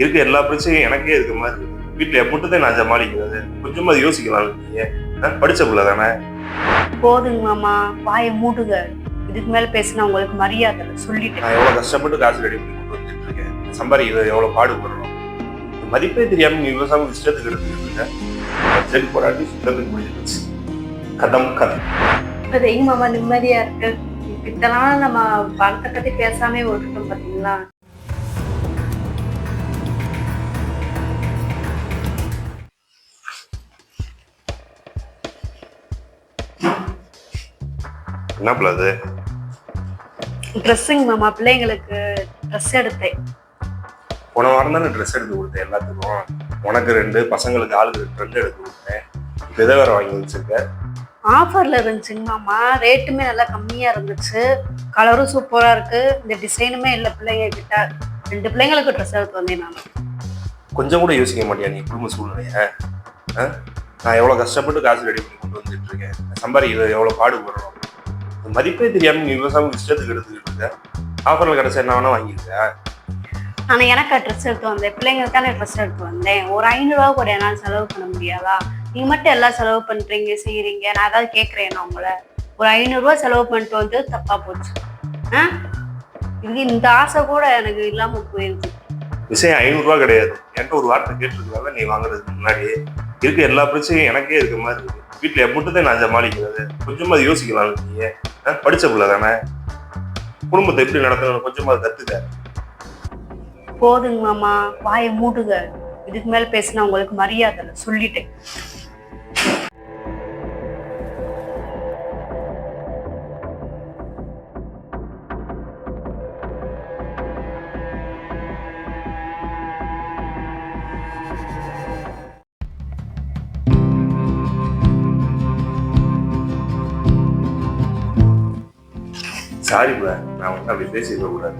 இருக்க எல்லா பிரச்சனையும் எனக்கே இருக்க மாதிரி இருக்கு. வீட்டுல மட்டும்தான் நான் சமாளிக்கிறது. கொஞ்சமா அது யோசிக்கலாம். நீங்க நான் படிச்ச பிள்ளை தானே? போதுங்க மாமா. வாயை மூடுங்க. இதுக்கு மேல பேசினா உங்களுக்கு மரியாதை இல்லை. சொல்லிட்டேன் நான் எவ்வளவு கஷ்டப்பட்டு காசு ரெடி பண்ணி கொண்டு வந்துட்டு இருக்கேன் சம்பாதிக்கிறது எவ்வளவு பாடுபடுறோம் மதிப்பே தெரியாம நீ விவசாயம் இஷ்டத்துக்கு எடுத்துக்கிட்டு இருக்க செக் போராட்டி சுத்தத்துக்கு முடிஞ்சிருச்சு கதம் கதம். இப்ப எங்க மாமா நிம்மதியா இருக்கு. இத்தனால நம்ம பணத்தை பத்தி பேசாமே விட்டுட்டோம் பாத்தீங்களா? என்ன பிள்ளை அது ட்ரெஸ்ஸுங்க மாமா பிள்ளைங்களுக்கு ட்ரெஸ் எடுத்தேன். போன வாரம் தானே ட்ரெஸ் எடுத்து கொடுத்தேன் எல்லாத்துக்கும். உனக்கு ரெண்டு பசங்களுக்கு ஆளுக்கு ரெண்டு எடுத்து கொடுத்தேன். இப்போ எதை வேற வாங்கி வச்சிருக்க? ஆஃபர்ல இருந்துச்சுங்க மாமா. ரேட்டுமே நல்லா கம்மியா இருந்துச்சு. கலரும் சூப்பரா இருக்கு. இந்த டிசைனுமே இல்லை பிள்ளைங்க கிட்ட. ரெண்டு பிள்ளைங்களுக்கு ட்ரெஸ் எடுத்து வந்தேன் நான். கொஞ்சம் கூட யோசிக்க மாட்டியா நீ குடும்ப சூழ்நிலைய? நான் எவ்வளோ கஷ்டப்பட்டு காசு ரெடி பண்ணி கொண்டு வந்துட்டு இருக்கேன். சம்பாதிக்கிறது எவ்வளோ பாடுபடுறோம்? மதிப்பே தெரியாம நீ விவசாயம் இஷ்டத்துக்கு எடுத்துக்கிட்டு இருக்க. ஆஃபரில் கிடைச்சா என்ன வேணா வாங்கியிருக்க? நான் எனக்கு ட்ரெஸ் எடுத்து வந்தேன். பிள்ளைங்களுக்கு தானே ட்ரெஸ் எடுத்து வந்தேன். ஒரு ஐநூறுரூவா கூட என்னால் செலவு பண்ண முடியாதா? நீங்க மட்டும் எல்லாம் செலவு பண்றீங்க செய்றீங்க நான் ஏதாவது கேட்குறேன் நான் உங்களை. ஒரு ஐநூறுரூவா செலவு பண்ணிட்டு வந்து தப்பா போச்சு. ஆ? இது இந்த ஆசை கூட எனக்கு இல்லாம போயிருக்கு விஷயம் ஐநூறுரூவா கிடையாது. என்கிட்ட ஒரு வார்த்தை கேட்டிருக்கல நீ வாங்குறதுக்கு முன்னாடி இருக்க எல்லா பிரச்சனையும் எனக்கே இருக்க மாதிரி இருக்கு. வீட்டில் மட்டும்தான் நான் சமாளிக்கிறது. கொஞ்சமா அது யோசிக்கலாம் நீ ஆ? படிச்ச பிள்ளை தானே குடும்பத்தை எப்படி நடத்தணும் கொஞ்சமா அதை கத்துக்க. போதுங்க மாமா வாயை மூடுங்க இதுக்கு மேல பேசினா உங்களுக்கு மரியாதை சொல்லிட்டேன். சாரி பிள்ளை நான் வந்து அப்படி பேசிக்க கூடாது.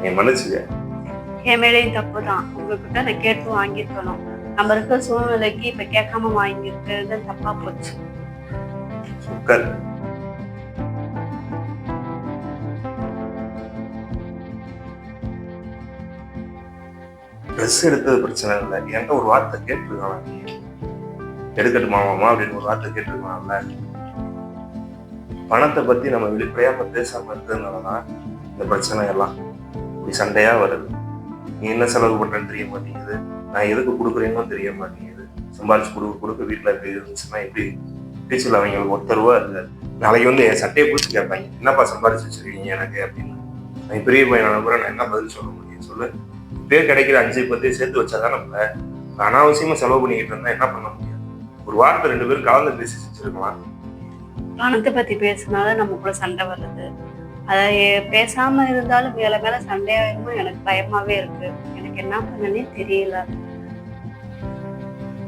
நீ மன்னிச்சுக்க. என் மேலேயும் தப்பு தான் உங்ககிட்ட நான் கேட்டு வாங்கியிருக்கணும். நம்ம இருக்க சூழ்நிலைக்கு இப்ப கேட்காம வாங்கியிருக்கிறது தப்பா போச்சு. உட்கார். ட்ரெஸ் எடுத்தது பிரச்சனை இல்லை. என்கிட்ட ஒரு வார்த்தை கேட்டிருக்கலாம் நீ எடுக்கட்டுமா மாமா அப்படின்னு ஒரு வார்த்தை கேட்டிருக்கலாம்ல பணத்தை பத்தி நம்ம வெளிப்படையாம பேசாம இருக்கிறதுனாலதான் இந்த பிரச்சனை எல்லாம் இப்படி சண்டையா வருது. நீ என்ன செலவு பண்றேன்னு தெரிய மாட்டேங்குது. நான் எதுக்கு கொடுக்குறேன்னு தெரிய மாட்டேங்குது. சம்பாரிச்சு கொடுக்க கொடுக்க வீட்டுல இப்படி இருந்துச்சுன்னா எப்படி டீச்சர்ல அவங்களுக்கு ஒருத்தர் ரூபா இருக்காது நாளைக்கு வந்து என் சட்டையை பிடிச்சி கேட்பாங்க. என்னப்பா சம்பாரிச்சு வச்சிருக்கீங்க எனக்கு அப்படின்னு. நான் பெரிய பையன் அனுப்புறேன் நான் என்ன பதில் சொல்ல முடியும் சொல்லு. இப்பயே கிடைக்கிற அஞ்சு பத்தையும் சேர்த்து வச்சாதான் நம்ம அனாவசியமா செலவு பண்ணிக்கிட்டு இருந்தா என்ன பண்ண முடியும்? ஒரு வாரத்தை ரெண்டு பேரும் கலந்து பேசி செஞ்சிருக்கலாம் பணத்தை பத்தி பேசினால நமக்குள்ள சண்டை வருது. அதை எ- பேசாம இருந்தாலும் மேல மேல சண்டையாகுமோ எனக்கு பயமாவே இருக்கு. எனக்கு என்ன பண்ணனே தெரியல.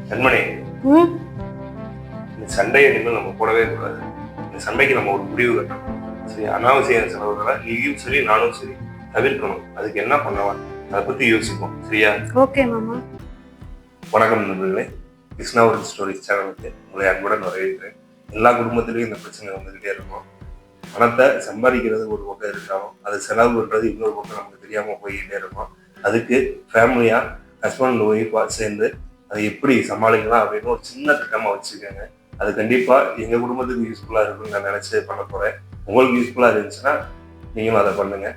கண்மணி இந்த சண்டையை இனிமேல் நம்ம போடவே கூடாது. இந்த சண்டைக்கு நம்ம ஒரு முடிவு கட்டணும். சரி அனாவசிய செலவுகளை நீயும் சரி நானும் சரி தவிர்க்கணும். அதுக்கு என்ன பண்ணலாம்? அதை பத்தி யோசிப்போம். சரியா? ஓகே மாமா. வணக்கம் நண்பர்களே. கிருஷ்ணாவரம் ஸ்டோரிஸ் சேனலுக்கு உங்களை அன்புடன் வரவேற்கிறேன். எல்லா குடும்பத்திலையும் இந்த பிரச்சனை வந்துகிட்டே இருக்கும். பணத்தை சம்பாதிக்கிறது ஒரு பக்கம் இருக்காலும் அது செலவு பண்றது இன்னொரு பக்கம் நமக்கு தெரியாம போய்கிட்டே இருக்கும். அதுக்கு ஃபேமிலியா ஹஸ்பண்ட் ஒய்ஃபா சேர்ந்து அதை எப்படி சமாளிக்கலாம் அப்படின்னு ஒரு சின்ன திட்டமா வச்சுக்கோங்க அது கண்டிப்பா எங்க குடும்பத்துக்கு யூஸ்ஃபுல்லா இருக்கும்னு நான் நினைச்சு பண்ண போறேன். உங்களுக்கு யூஸ்ஃபுல்லா இருந்துச்சுன்னா நீங்களும் அதை பண்ணுங்க.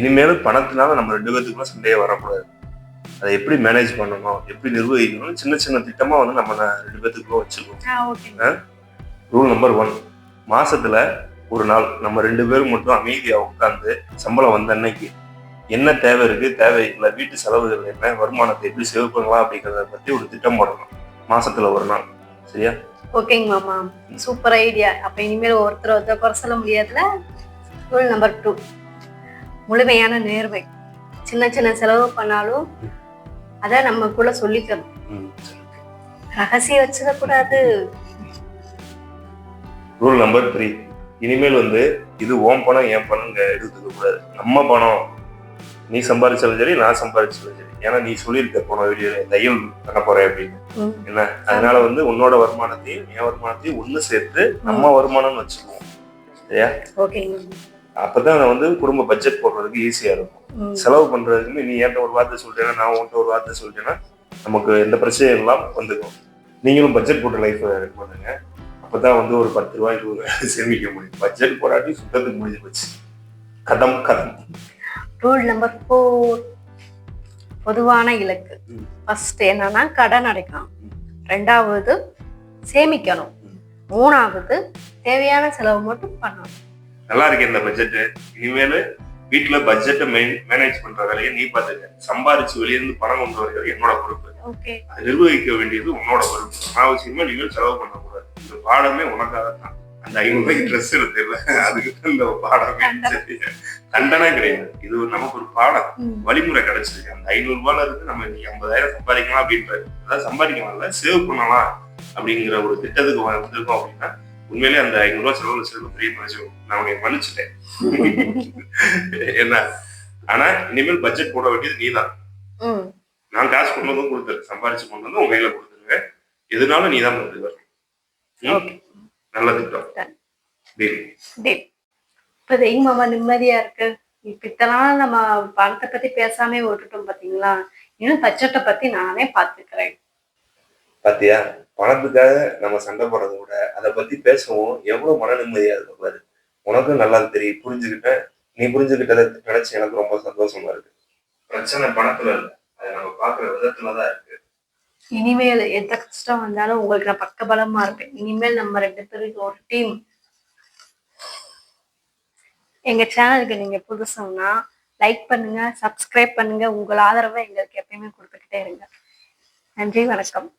இனிமேலும் பணத்தினால நம்ம ரெண்டு பேத்துக்குள்ள சண்டையே வரக்கூடாது. அதை எப்படி மேனேஜ் பண்ணணும் எப்படி நிர்வகிக்கணும் சின்ன சின்ன திட்டமா வந்து நம்ம ரெண்டு ஆ ஓகே ரூல் நம்பர் ஒன் மாசத்துல ஒரு நாள் நம்ம ரெண்டு பேரும் மட்டும் அமைதியா உட்காந்து சம்பளம் வந்த அன்னைக்கு என்ன தேவை இருக்கு தேவை இல்லை வீட்டு செலவுகள் என்ன வருமானத்தை எப்படி சேவ் பண்ணலாம் அப்படிங்கிறத பத்தி ஒரு திட்டம் போடணும். மாசத்துல ஒரு நாள். சரியா? ஓகேங்க மாமா. சூப்பர் ஐடியா அப்ப இனிமேல் ஒருத்தர் ஒருத்தர் குறை சொல்ல முடியாதுல. ரூல் நம்பர் டூ முழுமையான நேர்மை. சின்ன சின்ன செலவு பண்ணாலும் அதை நமக்குள்ள சொல்லிக்கணும். ம், சரி. ரகசியம் வச்சிடக்கூடாது ரூல் நம்பர் த்ரீ இனிமேல் வந்து இது ஓம் பணம் என் பணம் எடுத்துக்க கூடாது. நம்ம பணம். நீ சம்பாதிச்சாலும் சரி நான் சம்பாதிச்சாலும் சரி. ஏன்னா நீ சொல்லியிருக்க போன வீடியோ தையல் பண்ண போறேன் அப்படின்னு. என்ன? அதனால வந்து உன்னோட வருமானத்தையும் என் வருமானத்தையும் ஒண்ணு சேர்த்து நம்ம வருமானம்னு வச்சுக்குவோம். சரியா? அப்பதான் வந்து குடும்ப பட்ஜெட் போடுறதுக்கு ஈஸியா இருக்கும். செலவு பண்றதுக்கு நீ என்கிட்ட ஒரு வார்த்தை சொல்லிட்டேன்னா நான் உன்கிட்ட ஒரு வார்த்தை சொல்லிட்டேன்னா நமக்கு எந்த பிரச்சனையும் எல்லாம் வந்துக்கும் நீங்களும் பட்ஜெட் போட்ட லைஃப் பண்ணுங்க. அப்பதான் வந்து ஒரு பத்து ரூபாய் இருபது ரூபாய் சேமிக்க முடியும். பட்ஜெட் போடாட்டி சுத்தத்துக்கு முடிஞ்சு போச்சு. கதம் கதம். ரூல் நம்பர் ஃபோர் பொதுவான இலக்கு. ஃபர்ஸ்ட் என்னன்னா கடன் அடைக்கணும். ரெண்டாவது சேமிக்கணும். மூணாவது தேவையான செலவு மட்டும் பண்ணணும். நல்லா இருக்கு இந்த பட்ஜெட் இனிமேல் வீட்டுல பட்ஜெட்டை மேனேஜ் பண்ற வேலையை நீ பாத்துக்க. சம்பாரிச்சு வெளியிருந்து பணம் கொண்டு வருகிறது என்னோட பொறுப்பு. அதை நிர்வகிக்க வேண்டியது உன்னோட பொறுப்பு. அனாவசியமா நீங்கள் செலவு பண்ணக்கூடாது. இந்த பாடமே உனக்காக தான் அந்த ஐநூறு ரூபாய்க்கு ட்ரெஸ் எடுத்து இல்ல அதுக்கு தான் இந்த பாடமே. தண்டனை கிடையாது. இது ஒரு நமக்கு ஒரு பாடம். வழிமுறை கிடைச்சிருக்கு. அந்த ஐநூறு ரூபாயில இருந்து நம்ம இன்னைக்கு ஐம்பதாயிரம் சம்பாதிக்கலாம் அப்படின்றது அதாவது சம்பாதிக்கலாம்ல. சேவ் பண்ணலாம் அப்படிங்கிற ஒரு திட்டத்துக்கு வந்திருக்கோம் அப்படின்னா உண்மையிலேயே அந்த ஐநூறு ரூபாய் செலவு செலவு பெரிய மனுஷன் நான் உன்னை மன்னிச்சுட்டேன். என்ன ஆனா இனிமேல் பட்ஜெட் போட வேண்டியது நீதான். நான் காசு கொண்டு வந்து கொடுத்துரு சம்பாரிச்சு கொண்டு வந்து உங்க கையில கொடுத்துருங்க எதுனாலும் நீ தான் வந்து வரணும் நல்ல திட்டம். டேட் இப்போ தெய்வம் மாமா நிம்மதியா இருக்கு. இப்ப இத்தனால நம்ம பணத்தை பத்தி பேசாமே விட்டுட்டோம் பாத்தீங்களா? இன்னும் பட்ஜெட்டை பத்தி நானே பாத்துக்கிறேன். பாத்தியா? பணத்துக்காக நம்ம சண்டை போடுறத விட அதை பத்தி பேசவும் எவ்வளவு மன நிம்மதியா இருக்கும் பாரு. உனக்கும் நல்லா தெரியும். புரிஞ்சுக்கிட்டேன். நீ புரிஞ்சுக்கிட்டதை நினைச்சு எனக்கு ரொம்ப சந்தோஷமா இருக்கு. பிரச்சனை பணத்துல இல்ல. அதை நம்ம பாக்குற விதத்துலதான் இருக்கு. இனிமேல் எந்த கஷ்டம் வந்தாலும் உங்களுக்கு நான் பக்கபலமா இருப்பேன். இனிமேல் நம்ம ரெண்டு பேருக்கு ஒரு டீம் எங்க சேனலுக்கு நீங்க புதுசுன்னா லைக் பண்ணுங்க சப்ஸ்கிரைப் பண்ணுங்க. உங்கள் ஆதரவை எங்களுக்கு எப்பயுமே கொடுத்துக்கிட்டே இருங்க. நன்றி வணக்கம்.